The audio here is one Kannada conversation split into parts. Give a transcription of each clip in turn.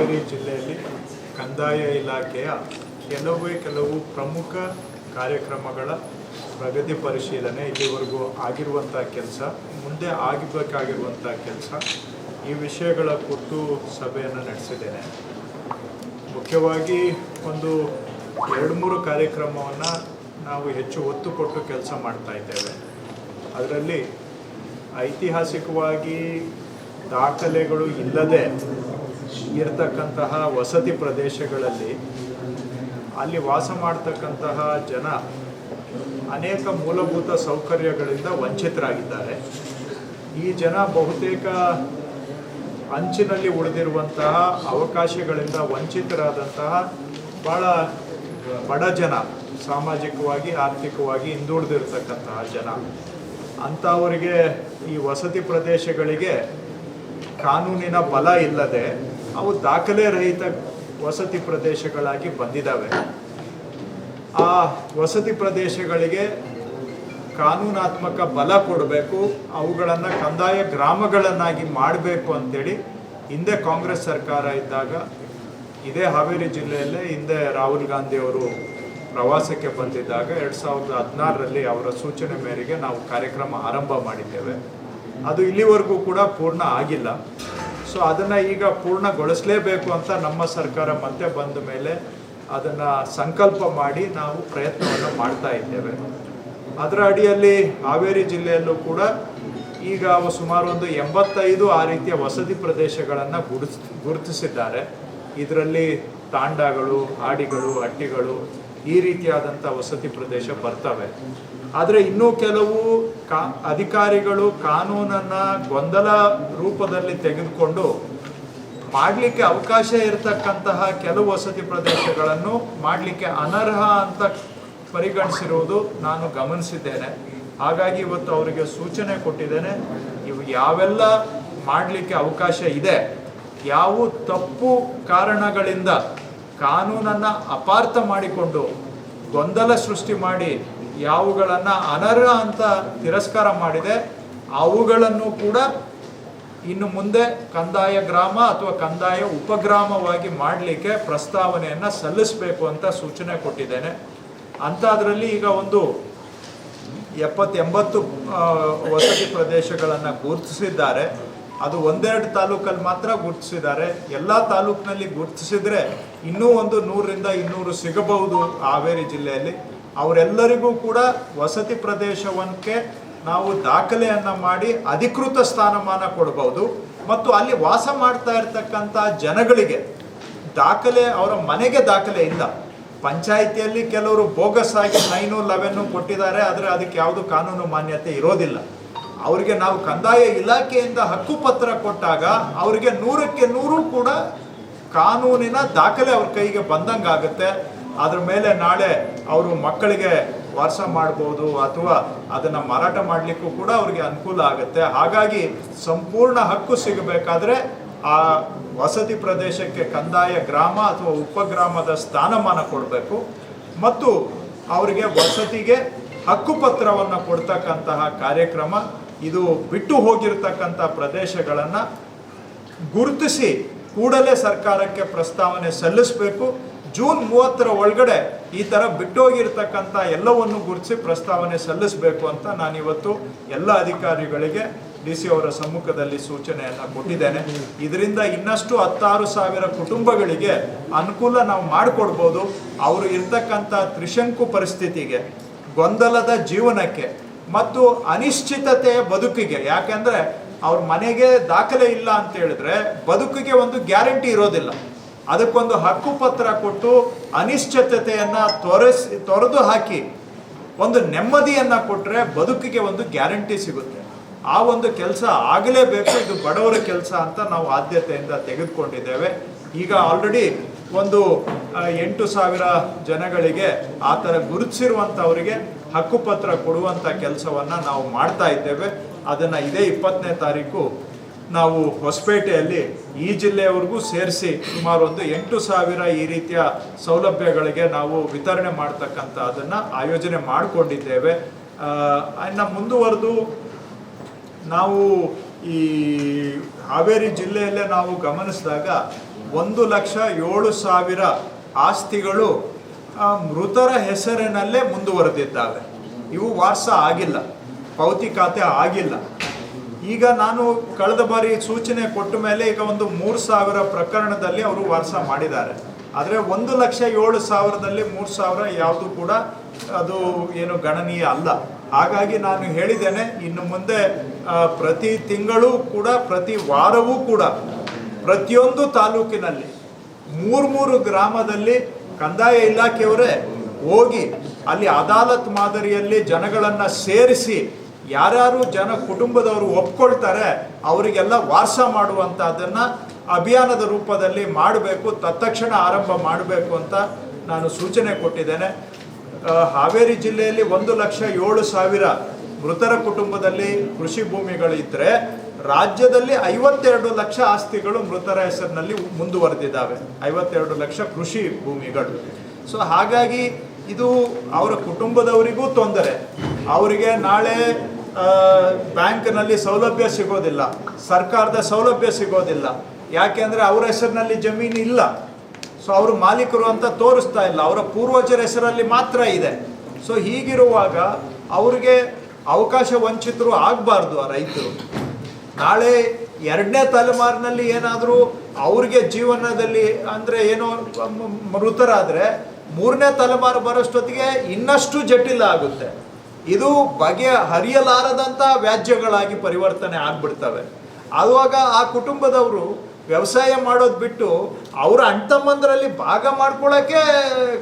ಹಾವೇರಿ ಜಿಲ್ಲೆಯಲ್ಲಿ ಕಂದಾಯ ಇಲಾಖೆಯ ಕೆಲವೇ ಕೆಲವು ಪ್ರಮುಖ ಕಾರ್ಯಕ್ರಮಗಳ ಪ್ರಗತಿ ಪರಿಶೀಲನೆ ಇಲ್ಲಿವರೆಗೂ ಆಗಿರುವಂಥ ಕೆಲಸ, ಮುಂದೆ ಆಗಬೇಕಾಗಿರುವಂಥ ಕೆಲಸ ಈ ವಿಷಯಗಳ ಕುರಿತು ಸಭೆಯನ್ನು ನಡೆಸಿದ್ದೇನೆ. ಮುಖ್ಯವಾಗಿ ಒಂದು ಎರಡು ಮೂರು ಕಾರ್ಯಕ್ರಮವನ್ನು ನಾವು ಹೆಚ್ಚು ಒತ್ತು ಕೊಟ್ಟು ಕೆಲಸ ಮಾಡ್ತಾ ಇದ್ದೇವೆ. ಅದರಲ್ಲಿ ಐತಿಹಾಸಿಕವಾಗಿ ದಾಖಲೆಗಳು ಇಲ್ಲದೆ ಇರತಕ್ಕಂತಹ ವಸತಿ ಪ್ರದೇಶಗಳಲ್ಲಿ ಅಲ್ಲಿ ವಾಸ ಮಾಡ್ತಕ್ಕಂತಹ ಜನ ಅನೇಕ ಮೂಲಭೂತ ಸೌಕರ್ಯಗಳಿಂದ ವಂಚಿತರಾಗಿದ್ದಾರೆ. ಈ ಜನ ಬಹುತೇಕ ಅಂಚಿನಲ್ಲಿ ಉಳಿದಿರುವಂತಹ ಅವಕಾಶಗಳಿಂದ ವಂಚಿತರಾದಂತಹ ಭಾಳ ಬಡ ಜನ, ಸಾಮಾಜಿಕವಾಗಿ, ಆರ್ಥಿಕವಾಗಿ ಹಿಂದುಳಿದಿರ್ತಕ್ಕಂತಹ ಜನ. ಅಂಥವರಿಗೆ ಈ ವಸತಿ ಪ್ರದೇಶಗಳಿಗೆ ಕಾನೂನಿನ ಬಲ ಇಲ್ಲದೆ ಅವು ದಾಖಲೆ ರಹಿತ ವಸತಿ ಪ್ರದೇಶಗಳಾಗಿ ಬಂದಿದ್ದಾವೆ ಆ ವಸತಿ ಪ್ರದೇಶಗಳಿಗೆ ಕಾನೂನಾತ್ಮಕ ಬಲ ಕೊಡಬೇಕು, ಅವುಗಳನ್ನು ಕಂದಾಯ ಗ್ರಾಮಗಳನ್ನಾಗಿ ಮಾಡಬೇಕು ಅಂತೇಳಿ ಹಿಂದೆ ಕಾಂಗ್ರೆಸ್ ಸರ್ಕಾರ ಇದ್ದಾಗ, ಇದೇ ಹಾವೇರಿ ಜಿಲ್ಲೆಯಲ್ಲೇ ಹಿಂದೆ ರಾಹುಲ್ ಗಾಂಧಿ ಅವರು ಪ್ರವಾಸಕ್ಕೆ ಬಂದಿದ್ದಾಗ ಎರಡು ಸಾವಿರದ ಹದಿನಾರರಲ್ಲಿ ಅವರ ಸೂಚನೆ ಮೇರೆಗೆ ನಾವು ಕಾರ್ಯಕ್ರಮ ಆರಂಭ ಮಾಡಿದ್ದೇವೆ. ಅದು ಇಲ್ಲಿವರೆಗೂ ಕೂಡ ಪೂರ್ಣ ಆಗಿಲ್ಲ. ಸೊ ಅದನ್ನು ಈಗ ಪೂರ್ಣಗೊಳಿಸಲೇಬೇಕು ಅಂತ ನಮ್ಮ ಸರ್ಕಾರ ಮತ್ತೆ ಬಂದ ಮೇಲೆ ಅದನ್ನು ಸಂಕಲ್ಪ ಮಾಡಿ ನಾವು ಪ್ರಯತ್ನವನ್ನು ಮಾಡ್ತಾ ಇದ್ದೇವೆ. ಅದರ ಅಡಿಯಲ್ಲಿ ಹಾವೇರಿ ಜಿಲ್ಲೆಯಲ್ಲೂ ಕೂಡ ಈಗ ಸುಮಾರು ಒಂದು ಎಂಬತ್ತೈದು ಆ ರೀತಿಯ ವಸತಿ ಪ್ರದೇಶಗಳನ್ನು ಗುರುತಿಸ್, ಗುರುತಿಸಿದ್ದಾರೆ. ಇದರಲ್ಲಿ ತಾಂಡಗಳು, ಹಾಡಿಗಳು ಹಟ್ಟಿಗಳು ಈ ರೀತಿಯಾದಂಥ ವಸತಿ ಪ್ರದೇಶ ಬರ್ತವೆ. ಆದರೆ ಇನ್ನೂ ಕೆಲವು ಕಾ ಅಧಿಕಾರಿಗಳು ಕಾನೂನನ್ನು ಗೊಂದಲ ರೂಪದಲ್ಲಿ ತೆಗೆದುಕೊಂಡು ಮಾಡಲಿಕ್ಕೆ ಅವಕಾಶ ಇರತಕ್ಕಂತಹ ಕೆಲವು ವಸತಿ ಪ್ರದೇಶಗಳನ್ನು ಮಾಡಲಿಕ್ಕೆ ಅನರ್ಹ ಅಂತ ಪರಿಗಣಿಸಿರುವುದು ನಾನು ಗಮನಿಸಿದ್ದೇನೆ. ಹಾಗಾಗಿ ಇವತ್ತು ಅವರಿಗೆ ಸೂಚನೆ ಕೊಟ್ಟಿದ್ದೇನೆ. ಇವು ಯಾವೆಲ್ಲ ಮಾಡಲಿಕ್ಕೆ ಅವಕಾಶ ಇದೆ, ಯಾವ ತಪ್ಪು ಕಾರಣಗಳಿಂದ ಕಾನೂನನ್ನು ಅಪಾರ್ಥ ಮಾಡಿಕೊಂಡು ಗೊಂದಲ ಸೃಷ್ಟಿ ಮಾಡಿ ಯಾವುಗಳನ್ನು ಅನರ್ಹ ಅಂತ ತಿರಸ್ಕಾರ ಮಾಡಿದೆ, ಅವುಗಳನ್ನು ಕೂಡ ಇನ್ನು ಮುಂದೆ ಕಂದಾಯ ಗ್ರಾಮ ಅಥವಾ ಕಂದಾಯ ಉಪಗ್ರಾಮವಾಗಿ ಮಾಡಲಿಕ್ಕೆ ಪ್ರಸ್ತಾವನೆಯನ್ನು ಸಲ್ಲಿಸಬೇಕು ಅಂತ ಸೂಚನೆ ಕೊಟ್ಟಿದ್ದೇನೆ. ಅಂಥದ್ರಲ್ಲಿ ಈಗ ಒಂದು ಎಪ್ಪತ್ತೆಂಬತ್ತು ವಸತಿ ಪ್ರದೇಶಗಳನ್ನು ಗುರುತಿಸಿದ್ದಾರೆ. ಅದು ಒಂದೆರಡು ತಾಲೂಕಲ್ಲಿ ಮಾತ್ರ ಗುರುತಿಸಿದ್ದಾರೆ. ಎಲ್ಲ ತಾಲೂಕಿನಲ್ಲಿ ಗುರುತಿಸಿದರೆ ಇನ್ನೂ ಒಂದು ನೂರರಿಂದ ಇನ್ನೂರು ಸಿಗಬಹುದು ಹಾವೇರಿ ಜಿಲ್ಲೆಯಲ್ಲಿ. ಅವರೆಲ್ಲರಿಗೂ ಕೂಡ ವಸತಿ ಪ್ರದೇಶವನ್ನಕ್ಕೆ ನಾವು ದಾಖಲೆಯನ್ನು ಮಾಡಿ ಅಧಿಕೃತ ಸ್ಥಾನಮಾನ ಕೊಡಬಹುದು ಮತ್ತು ಅಲ್ಲಿ ವಾಸ ಮಾಡ್ತಾ ಇರ್ತಕ್ಕಂಥ ಜನಗಳಿಗೆ ದಾಖಲೆ ಅವರ ಮನೆಗೆ ದಾಖಲೆ ಇಲ್ಲ. ಪಂಚಾಯಿತಿಯಲ್ಲಿ ಕೆಲವರು ಬೋಗಸ್ ಆಗಿ ನೈನು ಲೆವೆನ್ನು ಕೊಟ್ಟಿದ್ದಾರೆ, ಆದರೆ ಅದಕ್ಕೆ ಯಾವುದು ಕಾನೂನು ಮಾನ್ಯತೆ ಇರೋದಿಲ್ಲ. ಅವರಿಗೆ ನಾವು ಕಂದಾಯ ಇಲಾಖೆಯಿಂದ ಹಕ್ಕುಪತ್ರ ಕೊಟ್ಟಾಗ ಅವರಿಗೆ ನೂರಕ್ಕೆ ನೂರು ಕೂಡ ಕಾನೂನಿನ ದಾಖಲೆ ಅವ್ರ ಕೈಗೆ ಬಂದಂಗಾಗುತ್ತೆ. ಅದ್ರ ಮೇಲೆ ನಾಳೆ ಅವರು ಮಕ್ಕಳಿಗೆ ವಾಸ ಮಾಡ್ಬೋದು ಅಥವಾ ಅದನ್ನು ಮಾರಾಟ ಮಾಡಲಿಕ್ಕೂ ಕೂಡ ಅವರಿಗೆ ಅನುಕೂಲ ಆಗುತ್ತೆ. ಹಾಗಾಗಿ ಸಂಪೂರ್ಣ ಹಕ್ಕು ಸಿಗಬೇಕಾದ್ರೆ ಆ ವಸತಿ ಪ್ರದೇಶಕ್ಕೆ ಕಂದಾಯ ಗ್ರಾಮ ಅಥವಾ ಉಪಗ್ರಾಮದ ಸ್ಥಾನಮಾನ ಕೊಡಬೇಕು. ಮತ್ತು ಅವರಿಗೆ ವಸತಿಗೆ ಹಕ್ಕುಪತ್ರವನ್ನು ಕೊಡ್ತಕ್ಕಂತಹ ಕಾರ್ಯಕ್ರಮ, ಇದು ಬಿಟ್ಟು ಹೋಗಿರ್ತಕ್ಕಂಥ ಪ್ರದೇಶಗಳನ್ನು ಗುರುತಿಸಿ ಕೂಡಲೇ ಸರ್ಕಾರಕ್ಕೆ ಪ್ರಸ್ತಾವನೆ ಸಲ್ಲಿಸಬೇಕು. ಜೂನ್ ಮೂವತ್ತರ ಒಳಗಡೆ ಈ ಥರ ಬಿಟ್ಟೋಗಿರ್ತಕ್ಕಂಥ ಎಲ್ಲವನ್ನು ಗುರುತಿಸಿ ಪ್ರಸ್ತಾವನೆ ಸಲ್ಲಿಸಬೇಕು ಅಂತ ನಾನಿವತ್ತು ಎಲ್ಲ ಅಧಿಕಾರಿಗಳಿಗೆ ಡಿ ಸಿ ಅವರ ಸಮ್ಮುಖದಲ್ಲಿ ಸೂಚನೆಯನ್ನು ಕೊಟ್ಟಿದ್ದೇನೆ. ಇದರಿಂದ ಇನ್ನಷ್ಟು ಹತ್ತಾರು ಸಾವಿರ ಕುಟುಂಬಗಳಿಗೆ ಅನುಕೂಲ ನಾವು ಮಾಡಿಕೊಡ್ಬೋದು. ಅವರು ಇರ್ತಕ್ಕಂಥ ತ್ರಿಶಂಕು ಪರಿಸ್ಥಿತಿಗೆ, ಗೊಂದಲದ ಜೀವನಕ್ಕೆ ಮತ್ತು ಅನಿಶ್ಚಿತತೆಯ ಬದುಕಿಗೆ, ಯಾಕೆಂದರೆ ಅವ್ರ ಮನೆಗೆ ದಾಖಲೆ ಇಲ್ಲ ಅಂತ ಹೇಳಿದ್ರೆ ಬದುಕಿಗೆ ಒಂದು ಗ್ಯಾರಂಟಿ ಇರೋದಿಲ್ಲ. ಅದಕ್ಕೊಂದು ಹಕ್ಕುಪತ್ರ ಕೊಟ್ಟು ಅನಿಶ್ಚಿತತೆಯನ್ನು ತೊರೆಸಿ, ತೊರೆದು ಹಾಕಿ, ಒಂದು ನೆಮ್ಮದಿಯನ್ನು ಕೊಟ್ಟರೆ ಬದುಕಿಗೆ ಒಂದು ಗ್ಯಾರಂಟಿ ಸಿಗುತ್ತೆ. ಆ ಒಂದು ಕೆಲಸ ಆಗಲೇಬೇಕು, ಇದು ಬಡವರ ಕೆಲಸ ಅಂತ ನಾವು ಆದ್ಯತೆಯಿಂದ ತೆಗೆದುಕೊಂಡಿದ್ದೇವೆ. ಈಗ ಆಲ್ರೆಡಿ ಒಂದು ಎಂಟು ಸಾವಿರ ಜನಗಳಿಗೆ ಆ ಥರ ಗುರುತಿಸಿರುವಂಥವರಿಗೆ ಹಕ್ಕುಪತ್ರ ಕೊಡುವಂಥ ಕೆಲಸವನ್ನು ನಾವು ಮಾಡ್ತಾ ಇದ್ದೇವೆ. ಅದನ್ನು ಇದೇ ಇಪ್ಪತ್ತನೇ ತಾರೀಕು ನಾವು ಹೊಸಪೇಟೆಯಲ್ಲಿ ಈ ಜಿಲ್ಲೆಯವರೆಗೂ ಸೇರಿಸಿ ಸುಮಾರು ಒಂದು ಎಂಟು ಸಾವಿರ ಈ ರೀತಿಯ ಸೌಲಭ್ಯಗಳಿಗೆ ನಾವು ವಿತರಣೆ ಮಾಡ್ತಕ್ಕಂಥ ಅದನ್ನು ಆಯೋಜನೆ ಮಾಡಿಕೊಂಡಿದ್ದೇವೆ. ಇನ್ನು ಮುಂದುವರೆದು ನಾವು ಈ ಹಾವೇರಿ ಜಿಲ್ಲೆಯಲ್ಲೇ ನಾವು ಗಮನಿಸಿದಾಗ ಒಂದು ಲಕ್ಷ ಏಳು ಸಾವಿರ ಆಸ್ತಿಗಳು ಮೃತರ ಹೆಸರಿನಲ್ಲೇ ಮುಂದುವರೆದಿದ್ದಾವೆ. ಇವು ವಾರಸ ಆಗಿಲ್ಲ ಪಾವತಿ ಖಾತೆ ಆಗಿಲ್ಲ. ಈಗ ನಾನು ಕಳೆದ ಬಾರಿ ಸೂಚನೆ ಕೊಟ್ಟ ಮೇಲೆ ಈಗ ಒಂದು ಮೂರು ಸಾವಿರ ಪ್ರಕರಣದಲ್ಲಿ ಅವರು ವಾಸ ಮಾಡಿದ್ದಾರೆ. ಆದರೆ ಒಂದು ಲಕ್ಷ ಏಳು ಸಾವಿರದಲ್ಲಿ ಮೂರು ಸಾವಿರ ಯಾವುದು ಕೂಡ ಅದು ಏನು ಗಣನೀಯ ಅಲ್ಲ. ಹಾಗಾಗಿ ನಾನು ಹೇಳಿದ್ದೇನೆ, ಇನ್ನು ಮುಂದೆ ಪ್ರತಿ ತಿಂಗಳು ಕೂಡ, ಪ್ರತಿ ವಾರವೂ ಕೂಡ ಪ್ರತಿಯೊಂದು ತಾಲೂಕಿನಲ್ಲಿ ಮೂರು ಮೂರು ಗ್ರಾಮದಲ್ಲಿ ಕಂದಾಯ ಇಲಾಖೆಯವರೇ ಹೋಗಿ ಅಲ್ಲಿ ಅದಾಲತ್ ಮಾದರಿಯಲ್ಲಿ ಜನಗಳನ್ನು ಸೇರಿಸಿ ಯಾರ್ಯಾರು ಜನ ಕುಟುಂಬದವರು ಒಪ್ಕೊಳ್ತಾರೆ, ಅವರಿಗೆಲ್ಲ ವಾರಸ ಮಾಡುವಂಥದ್ದನ್ನು ಅಭಿಯಾನದ ರೂಪದಲ್ಲಿ ಮಾಡಬೇಕು, ತತ್ಕ್ಷಣ ಆರಂಭ ಮಾಡಬೇಕು ಅಂತ ನಾನು ಸೂಚನೆ ಕೊಟ್ಟಿದ್ದೇನೆ. ಹಾವೇರಿ ಜಿಲ್ಲೆಯಲ್ಲಿ ಒಂದು ಲಕ್ಷ ಏಳು ಸಾವಿರ ಮೃತರ ಕುಟುಂಬದಲ್ಲಿ ಕೃಷಿ ಭೂಮಿಗಳಿದ್ದರೆ ರಾಜ್ಯದಲ್ಲಿ ಐವತ್ತೆರಡು ಲಕ್ಷ ಆಸ್ತಿಗಳು ಮೃತರ ಹೆಸರಿನಲ್ಲಿ ಮುಂದುವರೆದಿದ್ದಾವೆ. ಐವತ್ತೆರಡು ಲಕ್ಷ ಕೃಷಿ ಭೂಮಿಗಳು. ಸೊ ಹಾಗಾಗಿ ಇದು ಅವರ ಕುಟುಂಬದವರಿಗೂ ತೊಂದರೆ. ಅವರಿಗೆ ನಾಳೆ ಬ್ಯಾಂಕ್ನಲ್ಲಿ ಸೌಲಭ್ಯ ಸಿಗೋದಿಲ್ಲ. ಸರ್ಕಾರದ ಸೌಲಭ್ಯ ಸಿಗೋದಿಲ್ಲ. ಯಾಕೆಂದರೆ ಅವರ ಹೆಸರಿನಲ್ಲಿ ಜಮೀನು ಇಲ್ಲ. ಸೊ ಅವರು ಮಾಲೀಕರು ಅಂತ ತೋರಿಸ್ತಾ ಇಲ್ಲ. ಅವರ ಪೂರ್ವಜರ ಹೆಸರಲ್ಲಿ ಮಾತ್ರ ಇದೆ. ಸೊ ಹೀಗಿರುವಾಗ ಅವ್ರಿಗೆ ಅವಕಾಶ ವಂಚಿತರು ಆಗಬಾರ್ದು ಆ ರೈತರು. ನಾಳೆ ಎರಡನೇ ತಲೆಮಾರಿನಲ್ಲಿ ಏನಾದರೂ ಅವ್ರಿಗೆ ಜೀವನದಲ್ಲಿ ಅಂದರೆ ಏನೋ ಮೃತರಾದರೆ ಮೂರನೇ ತಲೆಮಾರು ಬರೋಷ್ಟೊತ್ತಿಗೆ ಇನ್ನಷ್ಟು ಜಟಿಲ ಆಗುತ್ತೆ. ಇದು ಬಗೆ ಹರಿಯಲಾರದಂಥ ವ್ಯಾಜ್ಯಗಳಾಗಿ ಪರಿವರ್ತನೆ ಆಗ್ಬಿಡ್ತವೆ. ಆವಾಗ ಆ ಕುಟುಂಬದವರು ವ್ಯವಸಾಯ ಮಾಡೋದು ಬಿಟ್ಟು ಅವರ ಅಣ್ತಮ್ಮಂದರಲ್ಲಿ ಭಾಗ ಮಾಡ್ಕೊಳ್ಳೋಕ್ಕೆ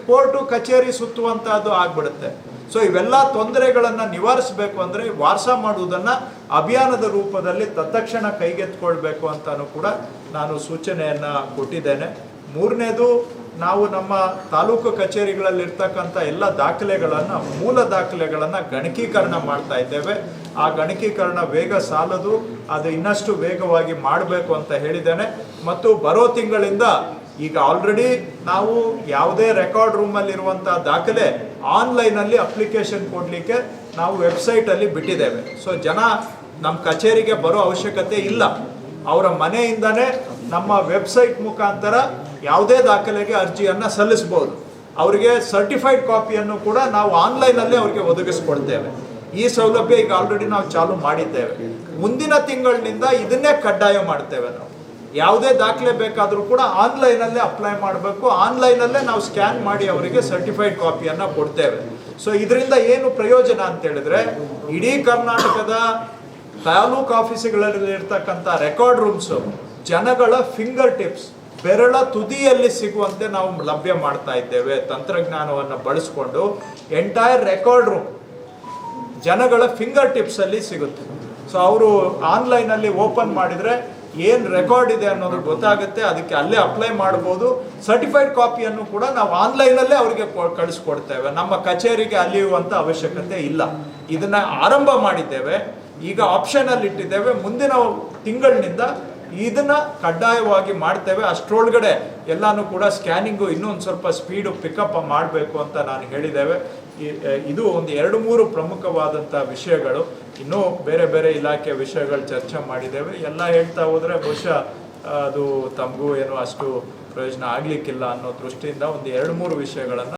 ಕೋರ್ಟು, ಕಚೇರಿ ಸುತ್ತುವಂಥದ್ದು ಆಗ್ಬಿಡುತ್ತೆ. ಸೊ ಇವೆಲ್ಲ ತೊಂದರೆಗಳನ್ನು ನಿವಾರಿಸಬೇಕು ಅಂದರೆ ವಾರಸ ಮಾಡುವುದನ್ನು ಅಭಿಯಾನದ ರೂಪದಲ್ಲಿ ತತ್ಕ್ಷಣ ಕೈಗೆತ್ಕೊಳ್ಬೇಕು ಅಂತಲೂ ಕೂಡ ನಾನು ಸೂಚನೆಯನ್ನು ಕೊಟ್ಟಿದ್ದೇನೆ. ಮೂರನೇದು ನಾವು ನಮ್ಮ ತಾಲೂಕು ಕಚೇರಿಗಳಲ್ಲಿರ್ತಕ್ಕಂಥ ಎಲ್ಲ ದಾಖಲೆಗಳನ್ನು, ಮೂಲ ದಾಖಲೆಗಳನ್ನು ಗಣಕೀಕರಣ ಮಾಡ್ತಾ ಇದ್ದೇವೆ. ಆ ಗಣಕೀಕರಣ ವೇಗ ಸಾಲದು, ಅದು ಇನ್ನಷ್ಟು ವೇಗವಾಗಿ ಮಾಡಬೇಕು ಅಂತ ಹೇಳಿದ್ದೇನೆ. ಮತ್ತು ಬರೋ ತಿಂಗಳಿಂದ ಈಗ ಆಲ್ರೆಡಿ ನಾವು ಯಾವುದೇ ರೆಕಾರ್ಡ್ ರೂಮಲ್ಲಿರುವಂಥ ದಾಖಲೆ ಆನ್ಲೈನಲ್ಲಿ ಅಪ್ಲಿಕೇಶನ್ ಕೊಡಲಿಕ್ಕೆ ನಾವು ವೆಬ್ಸೈಟಲ್ಲಿ ಬಿಟ್ಟಿದ್ದೇವೆ. ಸೊ ಜನ ನಮ್ಮ ಕಚೇರಿಗೆ ಬರೋ ಅವಶ್ಯಕತೆ ಇಲ್ಲ. ಅವರ ಮನೆಯಿಂದನೇ ನಮ್ಮ ವೆಬ್ಸೈಟ್ ಮುಖಾಂತರ ಯಾವುದೇ ದಾಖಲೆಗೆ ಅರ್ಜಿಯನ್ನು ಸಲ್ಲಿಸ್ಬೋದು ಅವರಿಗೆ ಸರ್ಟಿಫೈಡ್ ಕಾಪಿಯನ್ನು ಕೂಡ ನಾವು ಆನ್ಲೈನಲ್ಲೇ ಅವರಿಗೆ ಒದಗಿಸ್ಕೊಡ್ತೇವೆ. ಈ ಸೌಲಭ್ಯ ಈಗ ಆಲ್ರೆಡಿ ನಾವು ಚಾಲು ಮಾಡಿದ್ದೇವೆ. ಮುಂದಿನ ತಿಂಗಳಿನಿಂದ ಇದನ್ನೇ ಕಡ್ಡಾಯ ಮಾಡ್ತೇವೆ ನಾವು. ಯಾವುದೇ ದಾಖಲೆ ಬೇಕಾದರೂ ಕೂಡ ಆನ್ಲೈನಲ್ಲೇ ಅಪ್ಲೈ ಮಾಡಬೇಕು. ಆನ್ಲೈನಲ್ಲೇ ನಾವು ಸ್ಕ್ಯಾನ್ ಮಾಡಿ ಅವರಿಗೆ ಸರ್ಟಿಫೈಡ್ ಕಾಪಿಯನ್ನು ಕೊಡ್ತೇವೆ. ಸೊ ಇದರಿಂದ ಏನು ಪ್ರಯೋಜನ ಅಂತ ಹೇಳಿದ್ರೆ ಇಡೀ ಕರ್ನಾಟಕದ ತಾಲೂಕು ಆಫೀಸುಗಳಲ್ಲಿ ಇರ್ತಕ್ಕಂಥ ರೆಕಾರ್ಡ್ ರೂಮ್ಸು, ಜನಗಳ ಫಿಂಗರ್ ಟಿಪ್ಸ್, ಬೆರಳ ತುದಿಯಲ್ಲಿ ಸಿಗುವಂತೆ ನಾವು ಲಭ್ಯ ಮಾಡ್ತಾ ಇದ್ದೇವೆ. ತಂತ್ರಜ್ಞಾನವನ್ನು ಬಳಸ್ಕೊಂಡು ಎಂಟೈರ್ ರೆಕಾರ್ಡ್ ರೂಮ್ ಜನಗಳ ಫಿಂಗರ್ ಟಿಪ್ಸ್ ಅಲ್ಲಿ ಸಿಗುತ್ತೆ. ಸೊ, ಅವರು ಆನ್ಲೈನಲ್ಲಿ ಓಪನ್ ಮಾಡಿದ್ರೆ ಏನು ರೆಕಾರ್ಡ್ ಇದೆ ಅನ್ನೋದು ಗೊತ್ತಾಗುತ್ತೆ. ಅದಕ್ಕೆ ಅಲ್ಲೇ ಅಪ್ಲೈ ಮಾಡ್ಬೋದು. ಸರ್ಟಿಫೈಡ್ ಕಾಪಿಯನ್ನು ಕೂಡ ನಾವು ಆನ್ಲೈನಲ್ಲೇ ಅವರಿಗೆ ಕಳಿಸ್ಕೊಡ್ತೇವೆ. ನಮ್ಮ ಕಚೇರಿಗೆ ಅಲಿಯುವಂಥ ಅವಶ್ಯಕತೆ ಇಲ್ಲ. ಇದನ್ನ ಆರಂಭ ಮಾಡಿದ್ದೇವೆ. ಈಗ ಆಪ್ಷನಲ್ಲಿ ಇಟ್ಟಿದ್ದೇವೆ. ಮುಂದಿನ ತಿಂಗಳಿನಿಂದ ಇದನ್ನ ಕಡ್ಡಾಯವಾಗಿ ಮಾಡ್ತೇವೆ. ಅಷ್ಟರೊಳಗಡೆ ಎಲ್ಲಾನು ಕೂಡ ಸ್ಕ್ಯಾನಿಂಗು ಇನ್ನೊಂದು ಸ್ವಲ್ಪ ಸ್ಪೀಡು ಪಿಕಪ್ ಮಾಡಬೇಕು ಅಂತ ನಾನು ಹೇಳಿದ್ದೇವೆ. ಇದು ಒಂದು ಎರಡು ಮೂರು ಪ್ರಮುಖವಾದಂಥ ವಿಷಯಗಳು. ಇನ್ನೂ ಬೇರೆ ಬೇರೆ ಇಲಾಖೆ ವಿಷಯಗಳು ಚರ್ಚೆ ಮಾಡಿದ್ದೇವೆ. ಎಲ್ಲ ಹೇಳ್ತಾ ಹೋದರೆ ಬಹುಶಃ ಅದು ತಮಗೂ ಏನು ಅಷ್ಟು ಪ್ರಯೋಜನ ಆಗಲಿಕ್ಕಿಲ್ಲ ಅನ್ನೋ ದೃಷ್ಟಿಯಿಂದ ಒಂದು ಎರಡು ಮೂರು ವಿಷಯಗಳನ್ನು